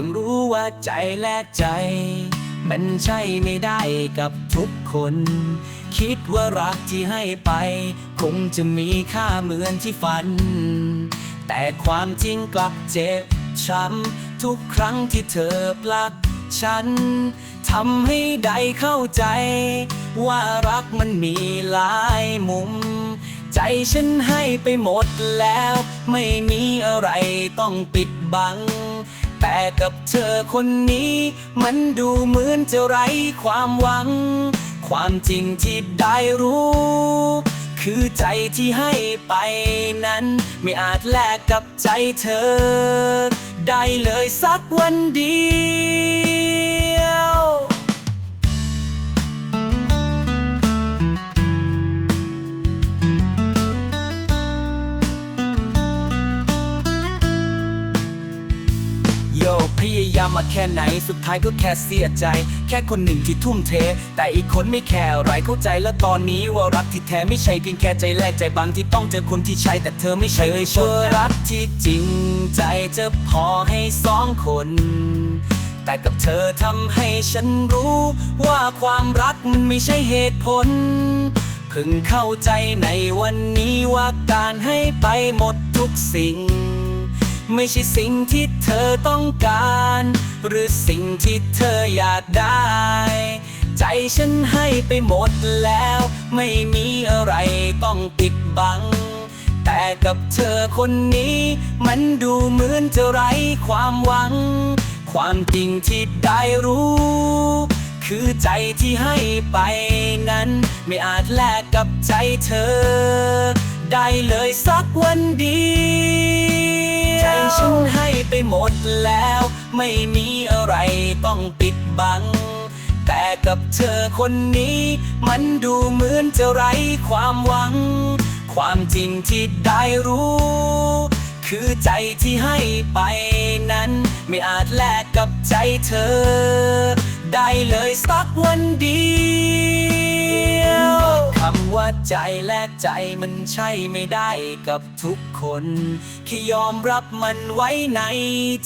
พิ่งรู้ว่าใจแลกใจ มันใช่ไม่ได้กับทุกคน คิดว่ารักที่ให้ไป คงจะมีค่าเหมือนที่ฝัน แต่ความจริงกลับเจ็บช้ำทุกครั้งที่เธอปลักฉันทำให้ได้เข้าใจ ว่ารักมันมีหลายมุม ใจฉันให้ไปหมดแล้ว ไม่มีอะไรต้องปิดบัง แต่กับเธอคนนี้ มันดูเหมือนจะไร้ความหวัง ความจริงที่ได้รู้ คือใจที่ให้ไปนั้น ไม่อาจแลกกับใจเธอ ได้เลยสักวันเดี ยพยายามมาแค่ไหน สุดท้ายก็แค่เสียใจ แค่คนหนึ่งที่ทุ่มเท แต่อีกคนไม่แคร์อะไรเข้าใจแล้วตอนนี้ว่ารักที่แท้ไม่ใช่เพียงแค่ใจแลกใจบางที่ต้องเจอคนที่ใช่แต่เธอไม่ใช่เลยชนรักที่จริงใจจะพอให้สองคน แต่กับเธอทำให้ฉันรู้ ว่าความรักมันไม่ใช่เหตุผลเพิ่งเข้าใจในวันนี้ว่าการให้ไปหมดทุกสิ่ง ไม่ใช่สิ่งที่เธอต้องการ หรือสิ่งที่เธออยากได้ ใจฉันให้ไปหมดแล้ว ไม่มีอะไรต้องปิดบัง แต่กับเธอคนนี้ มันดูเหมือนจะไร้ความหวัง ความจริงที่ได้รู้ คือใจที่ให้ไปนั้น ไม่อาจแลกกับใจเธอ ได้เลยสักวันเดียว ห้ไปหมดแล้ว ไม่มีอะไรต้องปิดบัง แต่กับเธอคนนี้ มันดูเหมือนจะไร้ความหวัง ความจริงที่ได้รู้ คือใจที่ให้ไปนั้น ไม่อาจแลกกับใจเธอ ได้เลยสักวันเดีย ใจแลกใจมันใช่ไม่ได้กับทุกคนแค่ยอมรับมันไว้ใน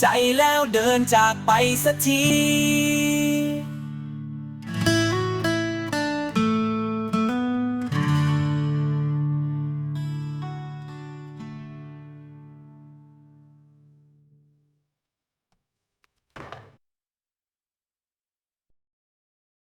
ใจแล้วเดินจากไปสักที